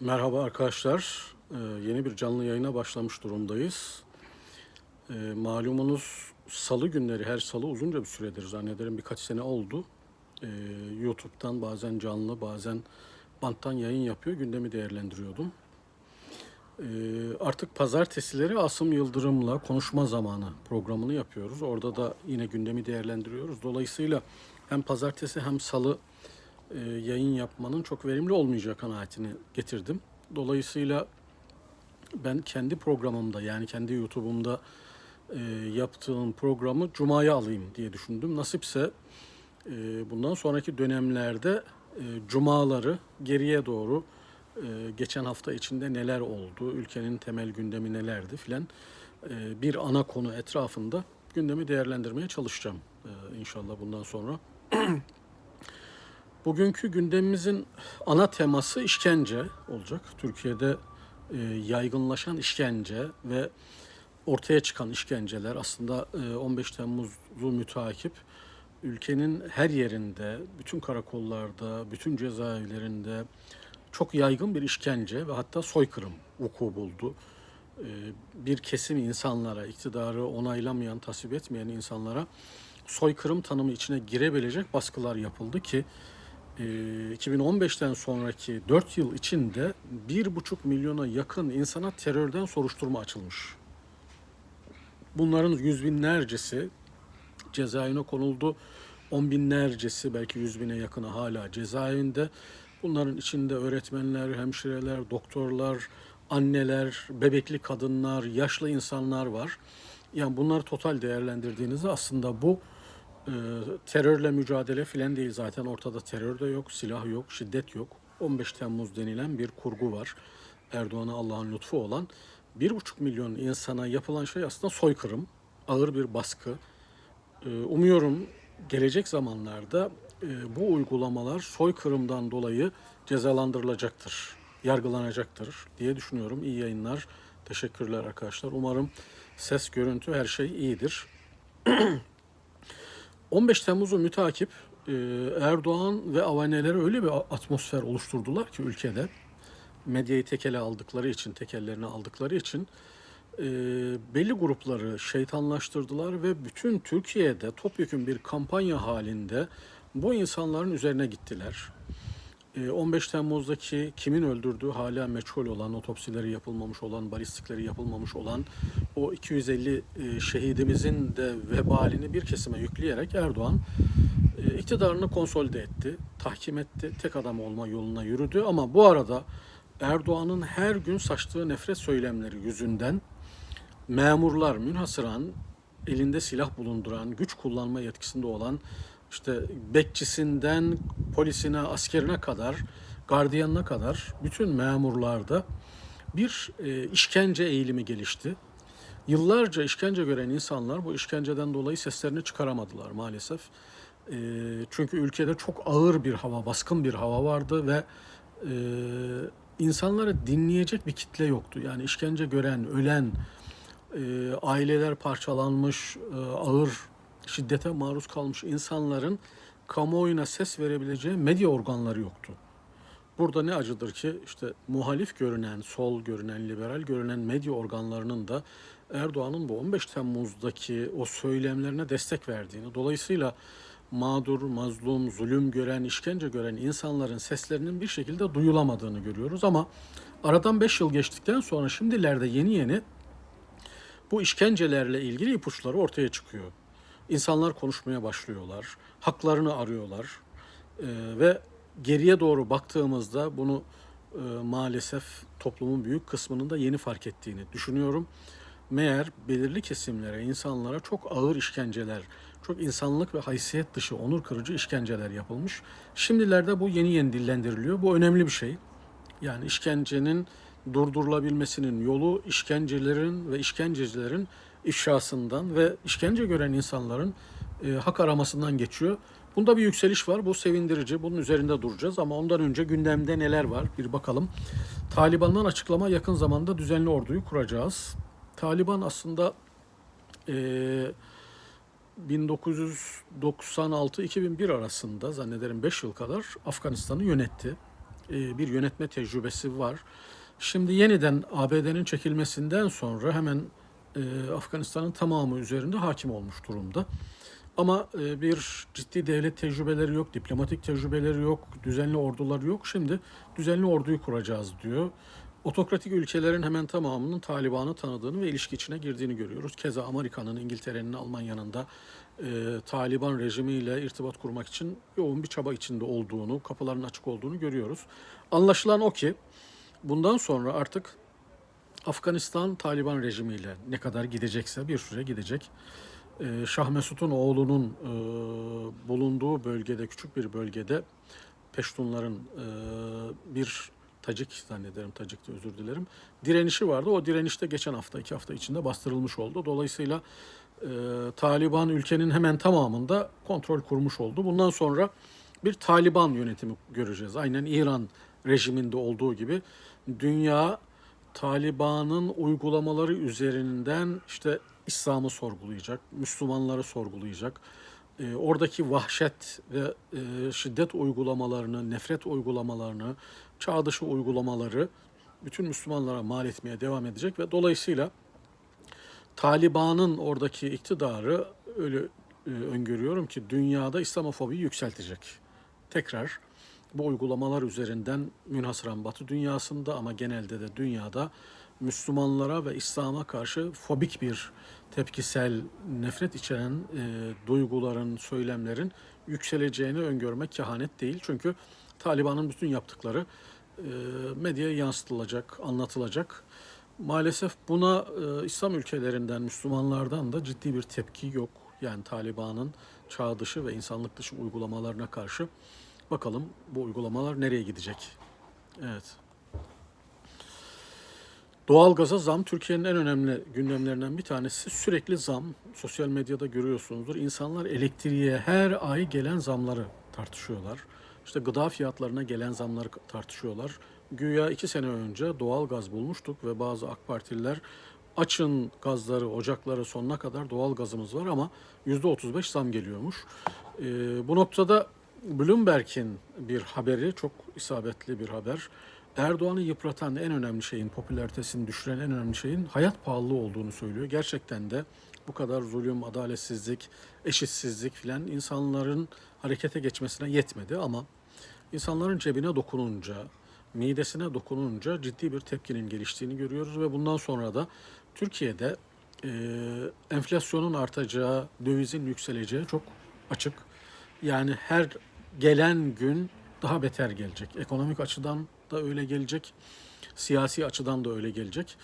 Merhaba arkadaşlar. Ee, yeni bir canlı yayına başlamış durumdayız. Ee, malumunuz salı günleri her salı uzunca bir süredir zannederim birkaç sene oldu. Ee, YouTube'dan bazen canlı bazen banttan yayın yapıyor gündemi değerlendiriyordum. Ee, artık pazartesileri Asım Yıldırım'la konuşma zamanı programını yapıyoruz. Orada da yine gündemi değerlendiriyoruz. Dolayısıyla hem pazartesi hem salı yayın yapmanın çok verimli olmayacağı kanaatini getirdim. Dolayısıyla ben kendi programımda yani kendi YouTube'umda e, yaptığım programı Cuma'ya alayım diye düşündüm. Nasipse e, bundan sonraki dönemlerde e, Cumaları geriye doğru e, geçen hafta içinde neler oldu, ülkenin temel gündemi nelerdi filan e, bir ana konu etrafında gündemi değerlendirmeye çalışacağım e, inşallah bundan sonra. Bugünkü gündemimizin ana teması işkence olacak. Türkiye'de e, yaygınlaşan işkence ve ortaya çıkan işkenceler aslında e, 15 Temmuz'u mütakip ülkenin her yerinde, bütün karakollarda, bütün cezaevlerinde çok yaygın bir işkence ve hatta soykırım vuku buldu. E, bir kesim insanlara, iktidarı onaylamayan, tasvip etmeyen insanlara soykırım tanımı içine girebilecek baskılar yapıldı ki 2015'ten sonraki 4 yıl içinde 1,5 milyona yakın insana terörden soruşturma açılmış. Bunların yüz binlercesi cezaevine konuldu. On binlercesi belki yüz bine yakını hala cezaevinde. Bunların içinde öğretmenler, hemşireler, doktorlar, anneler, bebekli kadınlar, yaşlı insanlar var. Yani bunları total değerlendirdiğinizde aslında bu e, terörle mücadele filan değil zaten ortada terör de yok, silah yok, şiddet yok. 15 Temmuz denilen bir kurgu var. Erdoğan'a Allah'ın lütfu olan 1,5 milyon insana yapılan şey aslında soykırım, ağır bir baskı. E, umuyorum gelecek zamanlarda e, bu uygulamalar soykırımdan dolayı cezalandırılacaktır, yargılanacaktır diye düşünüyorum. İyi yayınlar. Teşekkürler arkadaşlar. Umarım ses, görüntü her şey iyidir. 15 Temmuz'u mütakip e, Erdoğan ve avaneleri öyle bir atmosfer oluşturdular ki ülkede medyayı tekele aldıkları için, tekellerini aldıkları için e, belli grupları şeytanlaştırdılar ve bütün Türkiye'de topyekun bir kampanya halinde bu insanların üzerine gittiler. E, 15 Temmuz'daki kimin öldürdüğü hala meçhul olan, otopsileri yapılmamış olan, balistikleri yapılmamış olan o 250 e, şehidimizin de vebalini bir kesime yükleyerek Erdoğan e, iktidarını konsolide etti, tahkim etti, tek adam olma yoluna yürüdü. Ama bu arada Erdoğan'ın her gün saçtığı nefret söylemleri yüzünden memurlar münhasıran elinde silah bulunduran, güç kullanma yetkisinde olan işte bekçisinden polisine, askerine kadar, gardiyanına kadar bütün memurlarda bir e, işkence eğilimi gelişti. Yıllarca işkence gören insanlar bu işkenceden dolayı seslerini çıkaramadılar maalesef. E, çünkü ülkede çok ağır bir hava, baskın bir hava vardı ve e, insanları dinleyecek bir kitle yoktu. Yani işkence gören, ölen, e, aileler parçalanmış, e, ağır şiddete maruz kalmış insanların kamuoyuna ses verebileceği medya organları yoktu. Burada ne acıdır ki işte muhalif görünen, sol görünen, liberal görünen medya organlarının da Erdoğan'ın bu 15 Temmuz'daki o söylemlerine destek verdiğini, dolayısıyla mağdur, mazlum, zulüm gören, işkence gören insanların seslerinin bir şekilde duyulamadığını görüyoruz ama aradan 5 yıl geçtikten sonra şimdilerde yeni yeni bu işkencelerle ilgili ipuçları ortaya çıkıyor. İnsanlar konuşmaya başlıyorlar, haklarını arıyorlar Ee, ve geriye doğru baktığımızda bunu e, maalesef toplumun büyük kısmının da yeni fark ettiğini düşünüyorum. Meğer belirli kesimlere, insanlara çok ağır işkenceler, çok insanlık ve haysiyet dışı, onur kırıcı işkenceler yapılmış. Şimdilerde bu yeni yeni dillendiriliyor. Bu önemli bir şey. Yani işkencenin durdurulabilmesinin yolu işkencelerin ve işkencecilerin ifşasından ve işkence gören insanların e, hak aramasından geçiyor. Bunda bir yükseliş var. Bu sevindirici. Bunun üzerinde duracağız ama ondan önce gündemde neler var bir bakalım. Taliban'dan açıklama yakın zamanda düzenli orduyu kuracağız. Taliban aslında e, 1996-2001 arasında zannederim 5 yıl kadar Afganistan'ı yönetti. e, bir yönetme tecrübesi var. Şimdi yeniden ABD'nin çekilmesinden sonra hemen e, Afganistan'ın tamamı üzerinde hakim olmuş durumda. Ama e, bir ciddi devlet tecrübeleri yok, diplomatik tecrübeleri yok, düzenli orduları yok. Şimdi düzenli orduyu kuracağız diyor. Otokratik ülkelerin hemen tamamının Taliban'ı tanıdığını ve ilişki içine girdiğini görüyoruz. Keza Amerika'nın, İngiltere'nin, Almanya'nın da e, Taliban rejimiyle irtibat kurmak için yoğun bir çaba içinde olduğunu, kapıların açık olduğunu görüyoruz. Anlaşılan o ki bundan sonra artık Afganistan Taliban rejimiyle ne kadar gidecekse bir süre gidecek. Ee, Şah Mesut'un oğlunun e, bulunduğu bölgede, küçük bir bölgede Peştunların e, bir Tacik zannederim, Tacik'te özür dilerim. Direnişi vardı. O direnişte geçen hafta, iki hafta içinde bastırılmış oldu. Dolayısıyla e, Taliban ülkenin hemen tamamında kontrol kurmuş oldu. Bundan sonra bir Taliban yönetimi göreceğiz. Aynen İran rejiminde olduğu gibi dünya Taliban'ın uygulamaları üzerinden işte İslam'ı sorgulayacak, Müslümanları sorgulayacak. E, oradaki vahşet ve e, şiddet uygulamalarını, nefret uygulamalarını, çağ dışı uygulamaları bütün Müslümanlara mal etmeye devam edecek ve dolayısıyla Taliban'ın oradaki iktidarı öyle e, öngörüyorum ki dünyada İslamofobiyi yükseltecek. Tekrar bu uygulamalar üzerinden münhasıran Batı dünyasında ama genelde de dünyada Müslümanlara ve İslam'a karşı fobik bir tepkisel, nefret içeren e, duyguların, söylemlerin yükseleceğini öngörmek kehanet değil. Çünkü Taliban'ın bütün yaptıkları e, medyaya yansıtılacak, anlatılacak. Maalesef buna e, İslam ülkelerinden, Müslümanlardan da ciddi bir tepki yok. Yani Taliban'ın çağ dışı ve insanlık dışı uygulamalarına karşı bakalım bu uygulamalar nereye gidecek? Evet. Doğalgaza zam Türkiye'nin en önemli gündemlerinden bir tanesi. Sürekli zam. Sosyal medyada görüyorsunuzdur. İnsanlar elektriğe her ay gelen zamları tartışıyorlar. İşte gıda fiyatlarına gelen zamları tartışıyorlar. Güya iki sene önce doğal gaz bulmuştuk ve bazı AK Partililer açın gazları, ocakları sonuna kadar doğal gazımız var ama %35 zam geliyormuş. Ee, bu noktada Bloomberg'in bir haberi, çok isabetli bir haber. Erdoğan'ı yıpratan en önemli şeyin, popülaritesini düşüren en önemli şeyin hayat pahalılığı olduğunu söylüyor. Gerçekten de bu kadar zulüm, adaletsizlik, eşitsizlik filan insanların harekete geçmesine yetmedi ama insanların cebine dokununca, midesine dokununca ciddi bir tepkinin geliştiğini görüyoruz ve bundan sonra da Türkiye'de e, enflasyonun artacağı, dövizin yükseleceği çok açık. Yani her gelen gün daha beter gelecek. Ekonomik açıdan da öyle gelecek. Siyasi açıdan da öyle gelecek.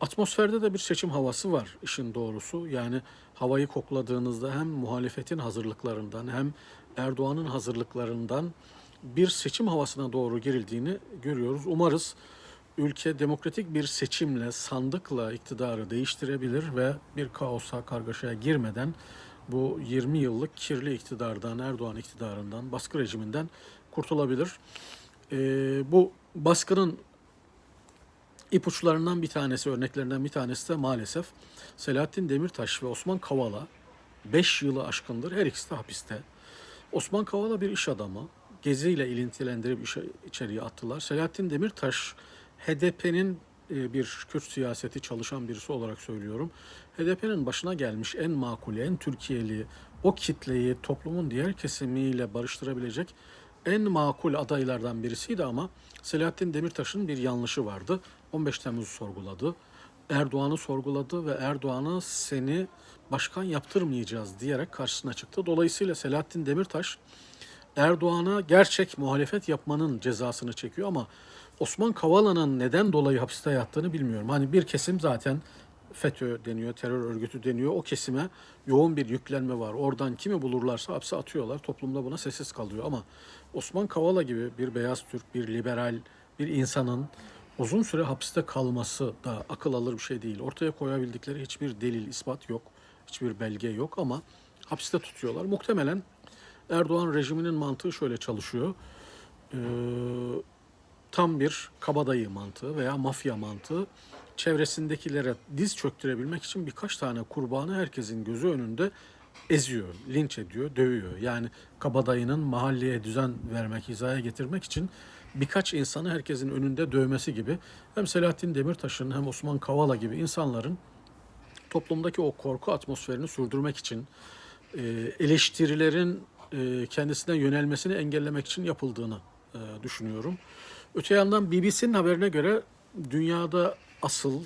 Atmosferde de bir seçim havası var işin doğrusu. Yani havayı kokladığınızda hem muhalefetin hazırlıklarından hem Erdoğan'ın hazırlıklarından bir seçim havasına doğru girildiğini görüyoruz. Umarız ülke demokratik bir seçimle, sandıkla iktidarı değiştirebilir ve bir kaosa, kargaşaya girmeden bu 20 yıllık kirli iktidardan, Erdoğan iktidarından, baskı rejiminden kurtulabilir. Ee, bu baskının ipuçlarından bir tanesi, örneklerinden bir tanesi de maalesef Selahattin Demirtaş ve Osman Kavala 5 yılı aşkındır her ikisi de hapiste. Osman Kavala bir iş adamı. Gezi ile ilintilendirip işe, içeriye attılar. Selahattin Demirtaş HDP'nin e, bir Kürt siyaseti çalışan birisi olarak söylüyorum. HDP'nin başına gelmiş en makul, en Türkiye'li, o kitleyi toplumun diğer kesimiyle barıştırabilecek en makul adaylardan birisiydi ama Selahattin Demirtaş'ın bir yanlışı vardı. 15 Temmuz'u sorguladı. Erdoğan'ı sorguladı ve Erdoğan'a seni başkan yaptırmayacağız diyerek karşısına çıktı. Dolayısıyla Selahattin Demirtaş Erdoğan'a gerçek muhalefet yapmanın cezasını çekiyor ama Osman Kavala'nın neden dolayı hapiste yattığını bilmiyorum. Hani bir kesim zaten FETÖ deniyor, terör örgütü deniyor. O kesime yoğun bir yüklenme var. Oradan kimi bulurlarsa hapse atıyorlar. Toplumda buna sessiz kalıyor ama Osman Kavala gibi bir beyaz Türk, bir liberal, bir insanın uzun süre hapiste kalması da akıl alır bir şey değil. Ortaya koyabildikleri hiçbir delil, ispat yok. Hiçbir belge yok ama hapiste tutuyorlar. Muhtemelen Erdoğan rejiminin mantığı şöyle çalışıyor. Ee, tam bir kabadayı mantığı veya mafya mantığı çevresindekilere diz çöktürebilmek için birkaç tane kurbanı herkesin gözü önünde eziyor, linç ediyor, dövüyor. Yani kabadayının mahalleye düzen vermek, hizaya getirmek için birkaç insanı herkesin önünde dövmesi gibi hem Selahattin Demirtaş'ın hem Osman Kavala gibi insanların toplumdaki o korku atmosferini sürdürmek için e, eleştirilerin e, kendisine yönelmesini engellemek için yapıldığını e, düşünüyorum. Öte yandan BBC'nin haberine göre dünyada asıl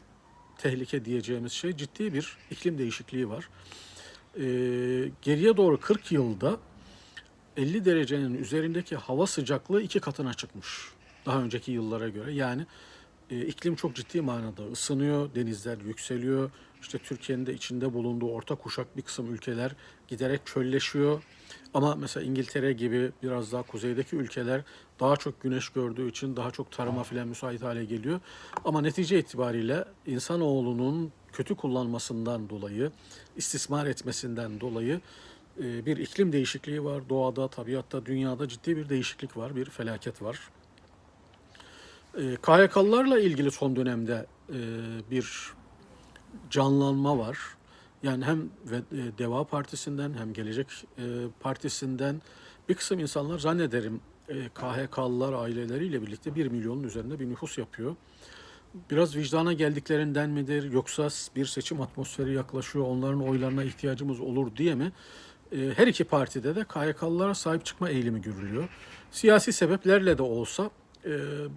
tehlike diyeceğimiz şey ciddi bir iklim değişikliği var. E, geriye doğru 40 yılda 50 derecenin üzerindeki hava sıcaklığı iki katına çıkmış. Daha önceki yıllara göre. Yani e, iklim çok ciddi manada ısınıyor, denizler yükseliyor. İşte Türkiye'nin de içinde bulunduğu orta kuşak bir kısım ülkeler giderek çölleşiyor. Ama mesela İngiltere gibi biraz daha kuzeydeki ülkeler daha çok güneş gördüğü için daha çok tarıma filan müsait hale geliyor. Ama netice itibariyle insanoğlunun kötü kullanmasından dolayı, istismar etmesinden dolayı e, bir iklim değişikliği var. Doğada, tabiatta, dünyada ciddi bir değişiklik var, bir felaket var. E, KYK'lılarla ilgili son dönemde e, bir canlanma var. Yani hem e, Deva Partisi'nden hem Gelecek e, Partisi'nden bir kısım insanlar zannederim e, KHK'lılar aileleriyle birlikte 1 milyonun üzerinde bir nüfus yapıyor. Biraz vicdana geldiklerinden midir yoksa bir seçim atmosferi yaklaşıyor onların oylarına ihtiyacımız olur diye mi? Her iki partide de KHK'lılara sahip çıkma eğilimi görülüyor. Siyasi sebeplerle de olsa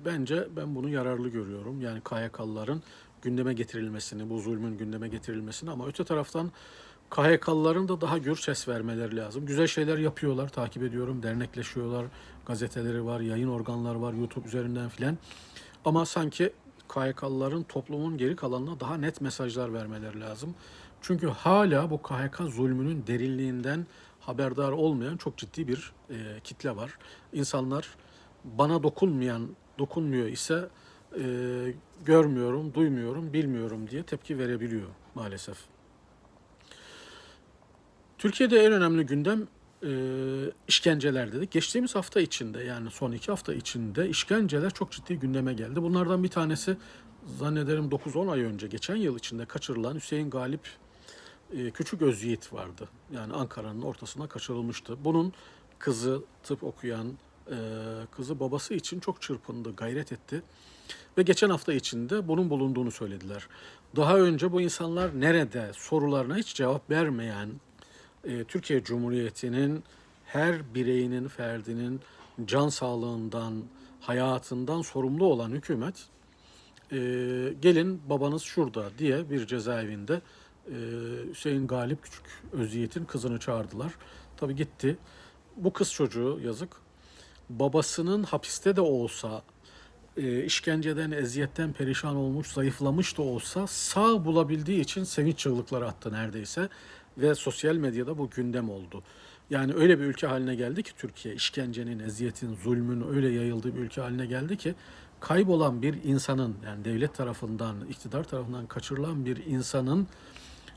bence ben bunu yararlı görüyorum. Yani KHK'lıların gündeme getirilmesini, bu zulmün gündeme getirilmesini ama öte taraftan KHK'lıların da daha gür ses vermeleri lazım. Güzel şeyler yapıyorlar, takip ediyorum, dernekleşiyorlar, gazeteleri var, yayın organları var, YouTube üzerinden filan. Ama sanki KHK'lıların toplumun geri kalanına daha net mesajlar vermeleri lazım. Çünkü hala bu KHK zulmünün derinliğinden haberdar olmayan çok ciddi bir e, kitle var. İnsanlar bana dokunmayan, dokunmuyor ise e, görmüyorum, duymuyorum, bilmiyorum diye tepki verebiliyor maalesef. Türkiye'de en önemli gündem e, işkenceler dedik. Geçtiğimiz hafta içinde yani son iki hafta içinde işkenceler çok ciddi gündeme geldi. Bunlardan bir tanesi zannederim 9-10 ay önce geçen yıl içinde kaçırılan Hüseyin Galip e, Küçük Özyiğit vardı. Yani Ankara'nın ortasına kaçırılmıştı. Bunun kızı tıp okuyan e, kızı babası için çok çırpındı, gayret etti. Ve geçen hafta içinde bunun bulunduğunu söylediler. Daha önce bu insanlar nerede sorularına hiç cevap vermeyen e, Türkiye Cumhuriyeti'nin her bireyinin, ferdinin can sağlığından, hayatından sorumlu olan hükümet e, gelin babanız şurada diye bir cezaevinde e, Hüseyin Galip Küçük Özyiğit'in kızını çağırdılar. Tabii gitti. Bu kız çocuğu yazık babasının hapiste de olsa e, işkenceden, eziyetten perişan olmuş, zayıflamış da olsa sağ bulabildiği için sevinç çığlıkları attı neredeyse ve sosyal medyada bu gündem oldu. Yani öyle bir ülke haline geldi ki Türkiye işkencenin, eziyetin, zulmün öyle yayıldığı bir ülke haline geldi ki kaybolan bir insanın yani devlet tarafından, iktidar tarafından kaçırılan bir insanın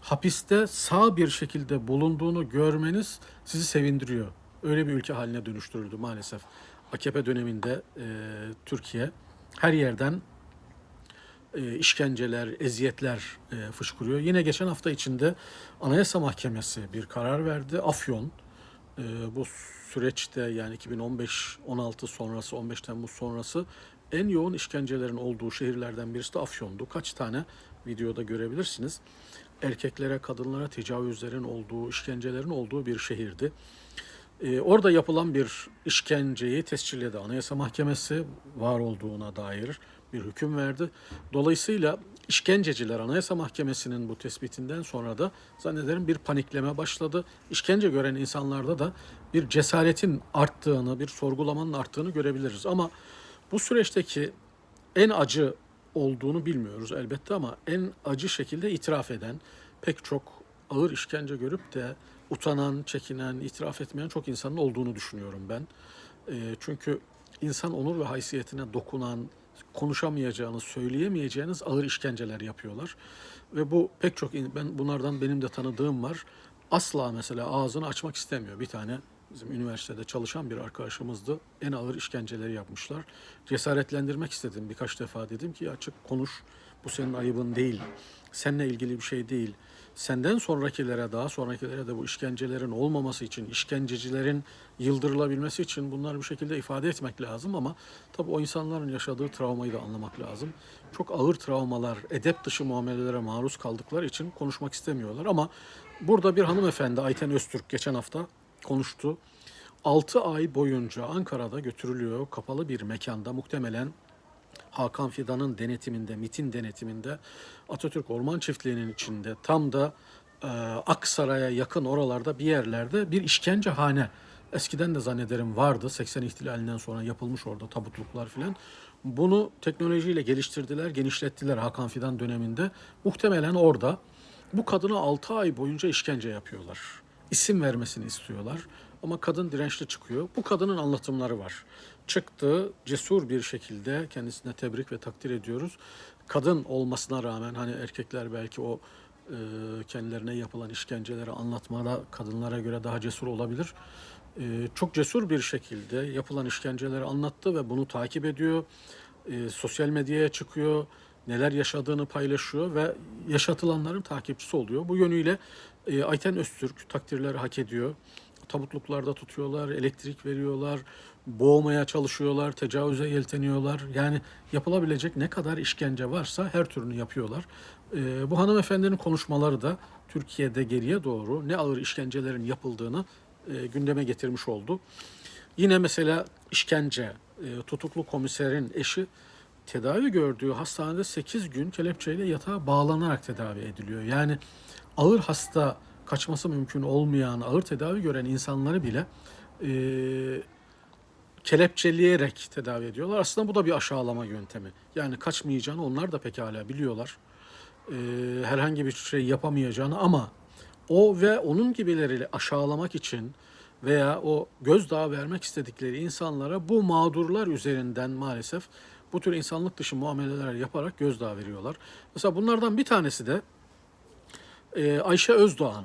hapiste sağ bir şekilde bulunduğunu görmeniz sizi sevindiriyor. Öyle bir ülke haline dönüştürüldü maalesef. AKP döneminde e, Türkiye her yerden e, işkenceler, eziyetler e, fışkırıyor. Yine geçen hafta içinde Anayasa Mahkemesi bir karar verdi. Afyon e, bu süreçte yani 2015-16 sonrası, 15 Temmuz sonrası en yoğun işkencelerin olduğu şehirlerden birisi de Afyon'du. Kaç tane videoda görebilirsiniz. Erkeklere, kadınlara tecavüzlerin olduğu, işkencelerin olduğu bir şehirdi. Ee, orada yapılan bir işkenceyi tescilledi. Anayasa Mahkemesi var olduğuna dair bir hüküm verdi. Dolayısıyla işkenceciler Anayasa Mahkemesi'nin bu tespitinden sonra da zannederim bir panikleme başladı. İşkence gören insanlarda da bir cesaretin arttığını, bir sorgulamanın arttığını görebiliriz. Ama bu süreçteki en acı olduğunu bilmiyoruz elbette ama en acı şekilde itiraf eden pek çok ağır işkence görüp de utanan, çekinen, itiraf etmeyen çok insanın olduğunu düşünüyorum ben. E, çünkü insan onur ve haysiyetine dokunan, konuşamayacağınız, söyleyemeyeceğiniz ağır işkenceler yapıyorlar. Ve bu pek çok, ben bunlardan benim de tanıdığım var. Asla mesela ağzını açmak istemiyor. Bir tane bizim üniversitede çalışan bir arkadaşımızdı. En ağır işkenceleri yapmışlar. Cesaretlendirmek istedim birkaç defa dedim ki açık konuş. Bu senin ayıbın değil. Seninle ilgili bir şey değil. Senden sonrakilere, daha sonrakilere de bu işkencelerin olmaması için, işkencecilerin yıldırılabilmesi için bunları bir şekilde ifade etmek lazım ama tabii o insanların yaşadığı travmayı da anlamak lazım. Çok ağır travmalar, edep dışı muamelelere maruz kaldıkları için konuşmak istemiyorlar ama burada bir hanımefendi Ayten Öztürk geçen hafta konuştu. 6 ay boyunca Ankara'da götürülüyor kapalı bir mekanda muhtemelen Hakan Fidan'ın denetiminde, MIT'in denetiminde Atatürk Orman Çiftliği'nin içinde tam da e, Aksaray'a yakın oralarda bir yerlerde bir işkencehane eskiden de zannederim vardı. 80 ihtilalinden sonra yapılmış orada tabutluklar filan. Bunu teknolojiyle geliştirdiler, genişlettiler Hakan Fidan döneminde. Muhtemelen orada bu kadına 6 ay boyunca işkence yapıyorlar. İsim vermesini istiyorlar. Ama kadın dirençli çıkıyor. Bu kadının anlatımları var. Çıktı cesur bir şekilde kendisine tebrik ve takdir ediyoruz. Kadın olmasına rağmen hani erkekler belki o e, kendilerine yapılan işkenceleri anlatmada kadınlara göre daha cesur olabilir. E, çok cesur bir şekilde yapılan işkenceleri anlattı ve bunu takip ediyor. E, sosyal medyaya çıkıyor neler yaşadığını paylaşıyor ve yaşatılanların takipçisi oluyor. Bu yönüyle e, Ayten Öztürk takdirleri hak ediyor. Tabutluklarda tutuyorlar, elektrik veriyorlar, boğmaya çalışıyorlar, tecavüze yelteniyorlar. Yani yapılabilecek ne kadar işkence varsa her türünü yapıyorlar. E, bu hanımefendinin konuşmaları da Türkiye'de geriye doğru ne ağır işkencelerin yapıldığını e, gündeme getirmiş oldu. Yine mesela işkence, e, tutuklu komiserin eşi tedavi gördüğü hastanede 8 gün kelepçeyle yatağa bağlanarak tedavi ediliyor. Yani ağır hasta kaçması mümkün olmayan, ağır tedavi gören insanları bile e, kelepçeleyerek tedavi ediyorlar. Aslında bu da bir aşağılama yöntemi. Yani kaçmayacağını onlar da pekala biliyorlar. E, herhangi bir şey yapamayacağını ama o ve onun gibileriyle aşağılamak için veya o gözdağı vermek istedikleri insanlara bu mağdurlar üzerinden maalesef bu tür insanlık dışı muameleler yaparak gözdağı veriyorlar. Mesela bunlardan bir tanesi de e, Ayşe Özdoğan.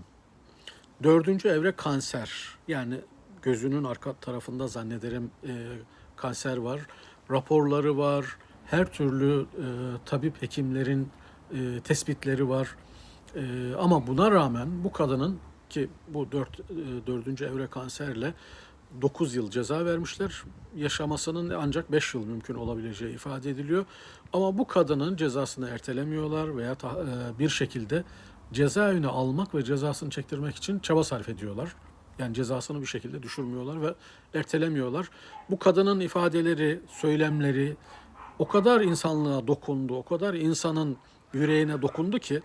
Dördüncü evre kanser. Yani gözünün arka tarafında zannederim e, kanser var. Raporları var. Her türlü e, tabip hekimlerin e, tespitleri var. E, ama buna rağmen bu kadının ki bu dört, e, dördüncü evre kanserle 9 yıl ceza vermişler. Yaşamasının ancak 5 yıl mümkün olabileceği ifade ediliyor. Ama bu kadının cezasını ertelemiyorlar veya e, bir şekilde cezaevine almak ve cezasını çektirmek için çaba sarf ediyorlar. Yani cezasını bir şekilde düşürmüyorlar ve ertelemiyorlar. Bu kadının ifadeleri, söylemleri o kadar insanlığa dokundu, o kadar insanın yüreğine dokundu ki,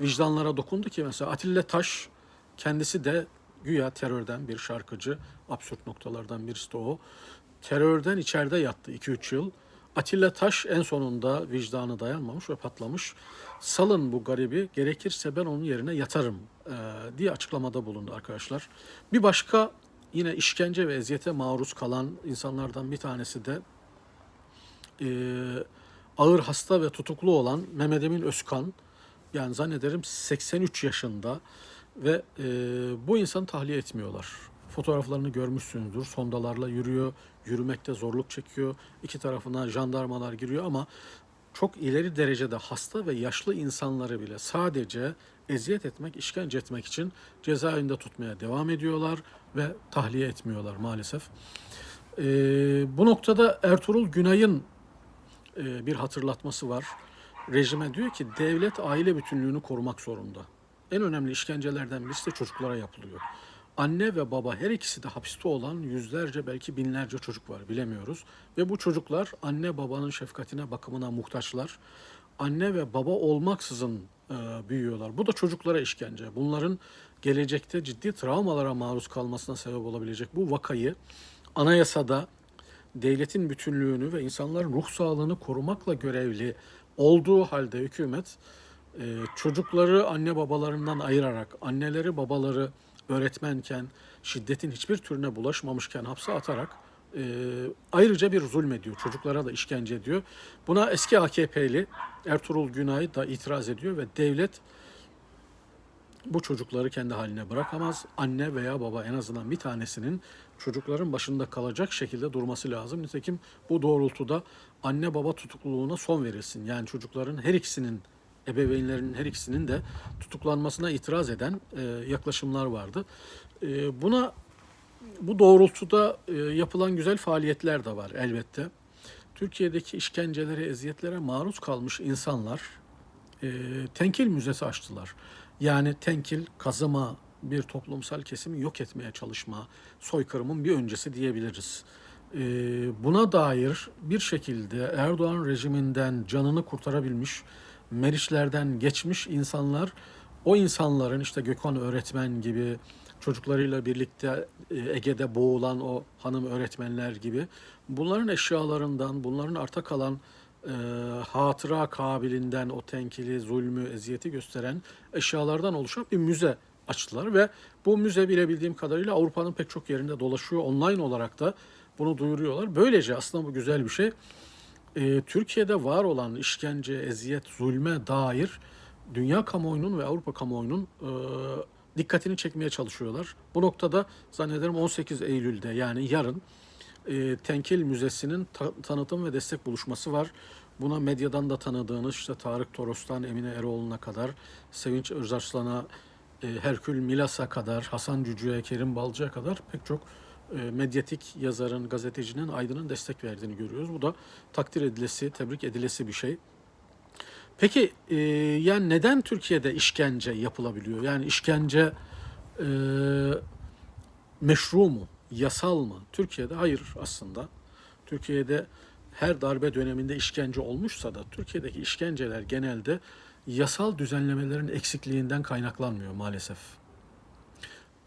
vicdanlara dokundu ki mesela Atilla Taş kendisi de güya terörden bir şarkıcı, absürt noktalardan birisi de o. Terörden içeride yattı 2-3 yıl. Atilla Taş en sonunda vicdanı dayanmamış ve patlamış. Salın bu garibi, gerekirse ben onun yerine yatarım eee, diye açıklamada bulundu arkadaşlar. Bir başka yine işkence ve eziyete maruz kalan insanlardan bir tanesi de eee, ağır hasta ve tutuklu olan Mehmet Emin Özkan. Yani zannederim 83 yaşında ve e, bu insanı tahliye etmiyorlar. Fotoğraflarını görmüşsünüzdür. Sondalarla yürüyor, yürümekte zorluk çekiyor. İki tarafına jandarmalar giriyor ama çok ileri derecede hasta ve yaşlı insanları bile sadece eziyet etmek, işkence etmek için cezaevinde tutmaya devam ediyorlar ve tahliye etmiyorlar maalesef. E, bu noktada Ertuğrul Günay'ın e, bir hatırlatması var. Rejime diyor ki devlet aile bütünlüğünü korumak zorunda. En önemli işkencelerden birisi de çocuklara yapılıyor. Anne ve baba her ikisi de hapiste olan yüzlerce belki binlerce çocuk var bilemiyoruz. Ve bu çocuklar anne babanın şefkatine bakımına muhtaçlar. Anne ve baba olmaksızın e, büyüyorlar. Bu da çocuklara işkence. Bunların gelecekte ciddi travmalara maruz kalmasına sebep olabilecek bu vakayı anayasada devletin bütünlüğünü ve insanların ruh sağlığını korumakla görevli olduğu halde hükümet e, çocukları anne babalarından ayırarak, anneleri babaları öğretmenken, şiddetin hiçbir türüne bulaşmamışken hapse atarak e, ayrıca bir zulmediyor. Çocuklara da işkence ediyor. Buna eski AKP'li Ertuğrul Günay da itiraz ediyor ve devlet bu çocukları kendi haline bırakamaz. Anne veya baba en azından bir tanesinin çocukların başında kalacak şekilde durması lazım. Nitekim bu doğrultuda anne baba tutukluluğuna son verilsin. Yani çocukların her ikisinin ebeveynlerinin her ikisinin de tutuklanmasına itiraz eden e, yaklaşımlar vardı. E, buna bu doğrultuda e, yapılan güzel faaliyetler de var elbette. Türkiye'deki işkencelere, eziyetlere maruz kalmış insanlar e, tenkil müzesi açtılar. Yani tenkil, kazıma, bir toplumsal kesimi yok etmeye çalışma, soykırımın bir öncesi diyebiliriz. E, buna dair bir şekilde Erdoğan rejiminden canını kurtarabilmiş, Meriçlerden geçmiş insanlar, o insanların işte Gökhan öğretmen gibi, çocuklarıyla birlikte e, Ege'de boğulan o hanım öğretmenler gibi bunların eşyalarından, bunların arta kalan e, hatıra kabilinden o tenkili, zulmü, eziyeti gösteren eşyalardan oluşan bir müze açtılar ve bu müze bilebildiğim kadarıyla Avrupa'nın pek çok yerinde dolaşıyor. Online olarak da bunu duyuruyorlar. Böylece aslında bu güzel bir şey. E, Türkiye'de var olan işkence, eziyet, zulme dair dünya kamuoyunun ve Avrupa kamuoyunun e, dikkatini çekmeye çalışıyorlar. Bu noktada zannederim 18 Eylül'de yani yarın e, Tenkil Müzesi'nin ta- tanıtım ve destek buluşması var. Buna medyadan da tanıdığınız işte Tarık Toros'tan Emine Eroğlu'na kadar, Sevinç Özarslan'a, e, Herkül Milas'a kadar, Hasan Cücü'ye, Kerim Balcı'ya kadar pek çok medyatik yazarın, gazetecinin, aydının destek verdiğini görüyoruz. Bu da takdir edilesi, tebrik edilesi bir şey. Peki e, yani neden Türkiye'de işkence yapılabiliyor? Yani işkence e, meşru mu, yasal mı? Türkiye'de hayır aslında. Türkiye'de her darbe döneminde işkence olmuşsa da Türkiye'deki işkenceler genelde yasal düzenlemelerin eksikliğinden kaynaklanmıyor maalesef.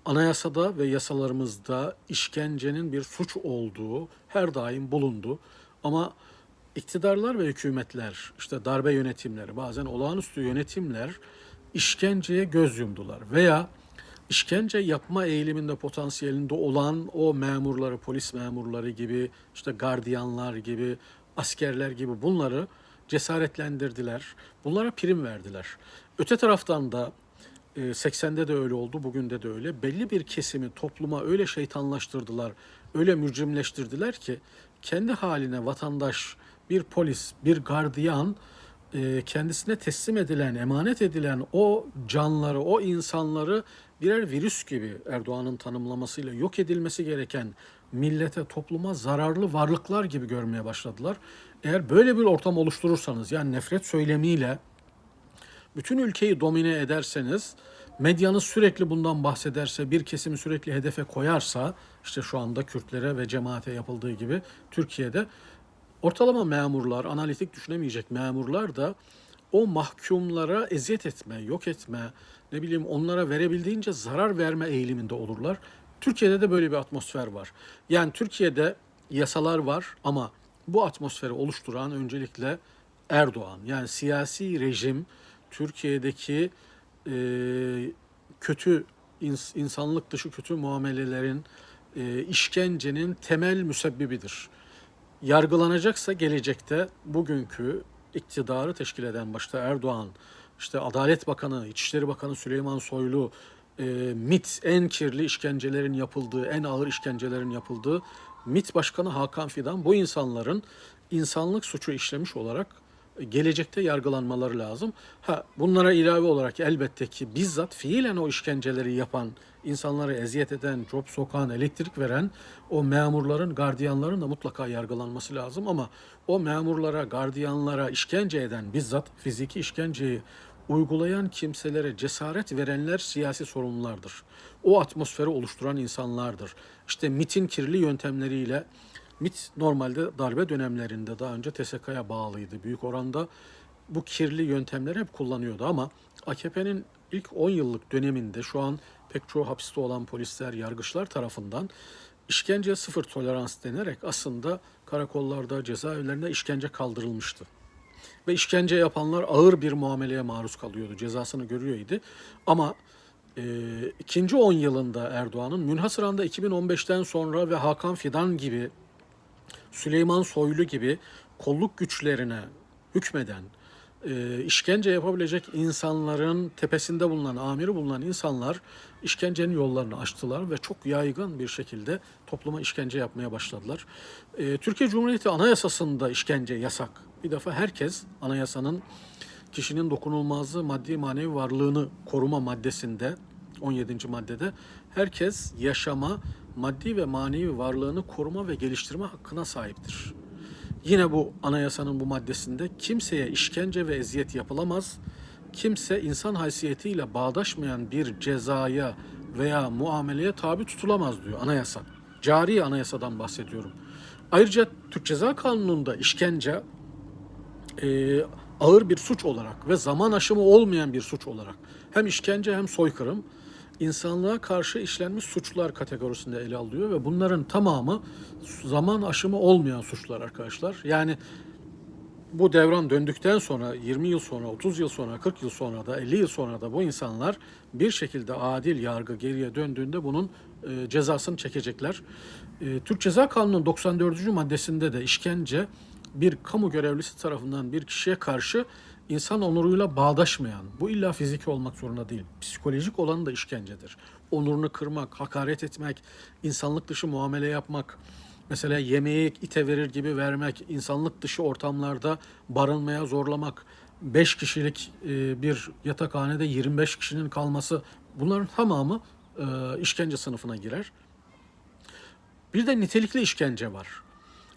Anayasada ve yasalarımızda işkencenin bir suç olduğu her daim bulundu. Ama iktidarlar ve hükümetler, işte darbe yönetimleri, bazen olağanüstü yönetimler işkenceye göz yumdular veya işkence yapma eğiliminde potansiyelinde olan o memurları, polis memurları gibi, işte gardiyanlar gibi, askerler gibi bunları cesaretlendirdiler. Bunlara prim verdiler. Öte taraftan da 80'de de öyle oldu, bugün de de öyle. Belli bir kesimi topluma öyle şeytanlaştırdılar, öyle mücrimleştirdiler ki kendi haline vatandaş, bir polis, bir gardiyan e, kendisine teslim edilen, emanet edilen o canları, o insanları birer virüs gibi Erdoğan'ın tanımlamasıyla yok edilmesi gereken millete, topluma zararlı varlıklar gibi görmeye başladılar. Eğer böyle bir ortam oluşturursanız yani nefret söylemiyle bütün ülkeyi domine ederseniz, medyanız sürekli bundan bahsederse, bir kesimi sürekli hedefe koyarsa, işte şu anda Kürtlere ve cemaate yapıldığı gibi Türkiye'de ortalama memurlar, analitik düşünemeyecek memurlar da o mahkumlara eziyet etme, yok etme, ne bileyim onlara verebildiğince zarar verme eğiliminde olurlar. Türkiye'de de böyle bir atmosfer var. Yani Türkiye'de yasalar var ama bu atmosferi oluşturan öncelikle Erdoğan. Yani siyasi rejim Türkiye'deki e, kötü ins- insanlık dışı kötü muamelelerin, e, işkencenin temel müsebbibidir. Yargılanacaksa gelecekte bugünkü iktidarı teşkil eden başta Erdoğan, işte Adalet Bakanı, İçişleri Bakanı Süleyman Soylu, e, MIT en kirli işkencelerin yapıldığı, en ağır işkencelerin yapıldığı MIT Başkanı Hakan Fidan bu insanların insanlık suçu işlemiş olarak gelecekte yargılanmaları lazım. Ha bunlara ilave olarak elbette ki bizzat fiilen o işkenceleri yapan, insanlara eziyet eden, cop sokan, elektrik veren o memurların, gardiyanların da mutlaka yargılanması lazım ama o memurlara, gardiyanlara işkence eden, bizzat fiziki işkenceyi uygulayan kimselere cesaret verenler siyasi sorumlulardır. O atmosferi oluşturan insanlardır. İşte MIT'in kirli yöntemleriyle MIT normalde darbe dönemlerinde daha önce TSK'ya bağlıydı. Büyük oranda bu kirli yöntemleri hep kullanıyordu ama AKP'nin ilk 10 yıllık döneminde şu an pek çoğu hapiste olan polisler, yargıçlar tarafından işkence sıfır tolerans denerek aslında karakollarda, cezaevlerinde işkence kaldırılmıştı. Ve işkence yapanlar ağır bir muameleye maruz kalıyordu. Cezasını görüyordu. Ama e, ikinci 10 yılında Erdoğan'ın münhasıranda 2015'ten sonra ve Hakan Fidan gibi Süleyman Soylu gibi kolluk güçlerine hükmeden, e, işkence yapabilecek insanların tepesinde bulunan, amiri bulunan insanlar işkencenin yollarını açtılar ve çok yaygın bir şekilde topluma işkence yapmaya başladılar. E, Türkiye Cumhuriyeti Anayasası'nda işkence yasak. Bir defa herkes anayasanın kişinin dokunulmazlığı maddi manevi varlığını koruma maddesinde 17. maddede herkes yaşama, maddi ve manevi varlığını koruma ve geliştirme hakkına sahiptir. Yine bu anayasanın bu maddesinde kimseye işkence ve eziyet yapılamaz. Kimse insan haysiyetiyle bağdaşmayan bir cezaya veya muameleye tabi tutulamaz diyor anayasa. Cari anayasadan bahsediyorum. Ayrıca Türk Ceza Kanunu'nda işkence e, ağır bir suç olarak ve zaman aşımı olmayan bir suç olarak hem işkence hem soykırım insanlığa karşı işlenmiş suçlar kategorisinde ele alıyor ve bunların tamamı zaman aşımı olmayan suçlar arkadaşlar. Yani bu devran döndükten sonra 20 yıl sonra, 30 yıl sonra, 40 yıl sonra da 50 yıl sonra da bu insanlar bir şekilde adil yargı geriye döndüğünde bunun e, cezasını çekecekler. E, Türk Ceza Kanunu'nun 94. maddesinde de işkence bir kamu görevlisi tarafından bir kişiye karşı insan onuruyla bağdaşmayan, bu illa fiziki olmak zorunda değil, psikolojik olan da işkencedir. Onurunu kırmak, hakaret etmek, insanlık dışı muamele yapmak, mesela yemeği ite verir gibi vermek, insanlık dışı ortamlarda barınmaya zorlamak, 5 kişilik e, bir yatakhanede 25 kişinin kalması bunların tamamı e, işkence sınıfına girer. Bir de nitelikli işkence var.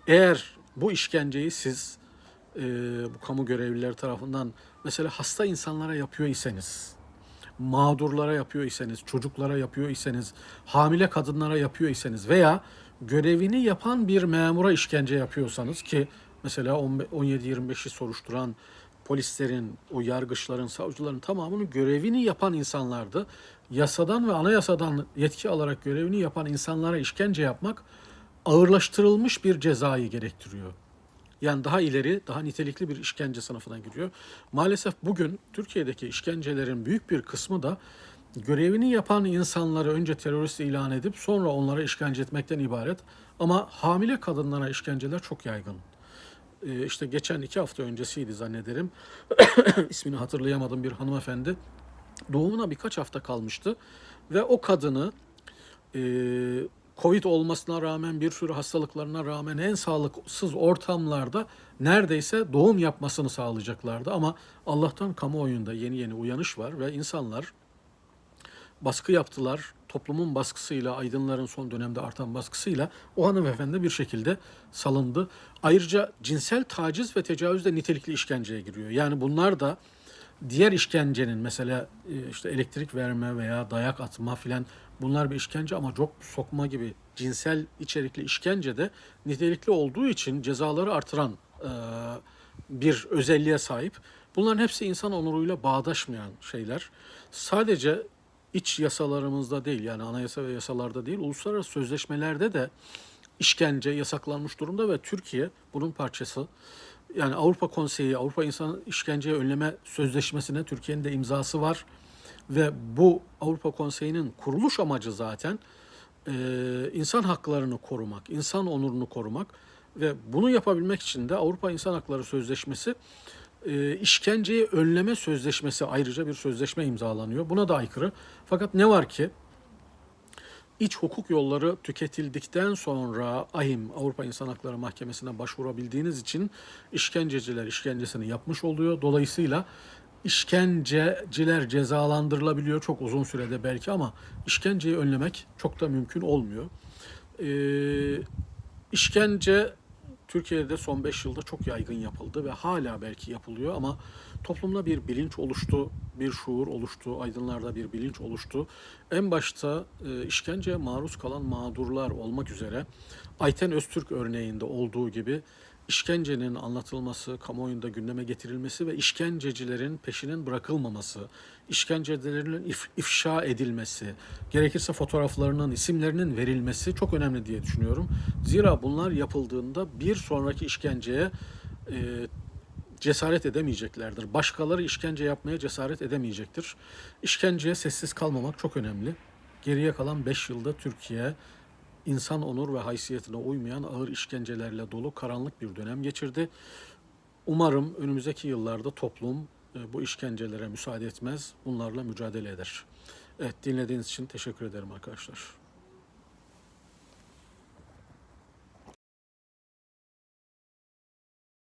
Eğer bu işkenceyi siz e, bu kamu görevlileri tarafından mesela hasta insanlara yapıyor iseniz, mağdurlara yapıyor iseniz, çocuklara yapıyor iseniz, hamile kadınlara yapıyor iseniz veya görevini yapan bir memura işkence yapıyorsanız ki mesela 17-25'i soruşturan polislerin, o yargıçların, savcıların tamamını görevini yapan insanlardı. Yasadan ve anayasadan yetki alarak görevini yapan insanlara işkence yapmak ağırlaştırılmış bir cezayı gerektiriyor. Yani daha ileri, daha nitelikli bir işkence sınıfına giriyor. Maalesef bugün Türkiye'deki işkencelerin büyük bir kısmı da görevini yapan insanları önce terörist ilan edip sonra onlara işkence etmekten ibaret. Ama hamile kadınlara işkenceler çok yaygın. Ee, işte geçen iki hafta öncesiydi zannederim. İsmini hatırlayamadım bir hanımefendi. Doğumuna birkaç hafta kalmıştı ve o kadını e, Covid olmasına rağmen bir sürü hastalıklarına rağmen en sağlıksız ortamlarda neredeyse doğum yapmasını sağlayacaklardı. Ama Allah'tan kamuoyunda yeni yeni uyanış var ve insanlar baskı yaptılar. Toplumun baskısıyla, aydınların son dönemde artan baskısıyla o hanımefendi bir şekilde salındı. Ayrıca cinsel taciz ve tecavüz de nitelikli işkenceye giriyor. Yani bunlar da diğer işkencenin mesela e, işte elektrik verme veya dayak atma filan bunlar bir işkence ama çok sokma gibi cinsel içerikli işkence de nitelikli olduğu için cezaları artıran e, bir özelliğe sahip. Bunların hepsi insan onuruyla bağdaşmayan şeyler. Sadece iç yasalarımızda değil yani anayasa ve yasalarda değil uluslararası sözleşmelerde de işkence yasaklanmış durumda ve Türkiye bunun parçası. Yani Avrupa Konseyi, Avrupa İnsan İşkenceyi Önleme Sözleşmesi'ne Türkiye'nin de imzası var. Ve bu Avrupa Konseyi'nin kuruluş amacı zaten e, insan haklarını korumak, insan onurunu korumak ve bunu yapabilmek için de Avrupa İnsan Hakları Sözleşmesi e, işkenceyi önleme sözleşmesi ayrıca bir sözleşme imzalanıyor. Buna da aykırı. Fakat ne var ki iç hukuk yolları tüketildikten sonra AHİM Avrupa İnsan Hakları Mahkemesi'ne başvurabildiğiniz için işkenceciler işkencesini yapmış oluyor. Dolayısıyla işkenceciler cezalandırılabiliyor çok uzun sürede belki ama işkenceyi önlemek çok da mümkün olmuyor. Ee, işkence Türkiye'de son 5 yılda çok yaygın yapıldı ve hala belki yapılıyor ama toplumda bir bilinç oluştu, bir şuur oluştu, aydınlarda bir bilinç oluştu. En başta e, işkenceye maruz kalan mağdurlar olmak üzere Ayten Öztürk örneğinde olduğu gibi işkencenin anlatılması, kamuoyunda gündeme getirilmesi ve işkencecilerin peşinin bırakılmaması, işkencecilerin if, ifşa edilmesi, gerekirse fotoğraflarının, isimlerinin verilmesi çok önemli diye düşünüyorum. Zira bunlar yapıldığında bir sonraki işkenceye e, cesaret edemeyeceklerdir. Başkaları işkence yapmaya cesaret edemeyecektir. İşkenceye sessiz kalmamak çok önemli. Geriye kalan 5 yılda Türkiye insan onur ve haysiyetine uymayan ağır işkencelerle dolu karanlık bir dönem geçirdi. Umarım önümüzdeki yıllarda toplum e, bu işkencelere müsaade etmez, bunlarla mücadele eder. Evet dinlediğiniz için teşekkür ederim arkadaşlar.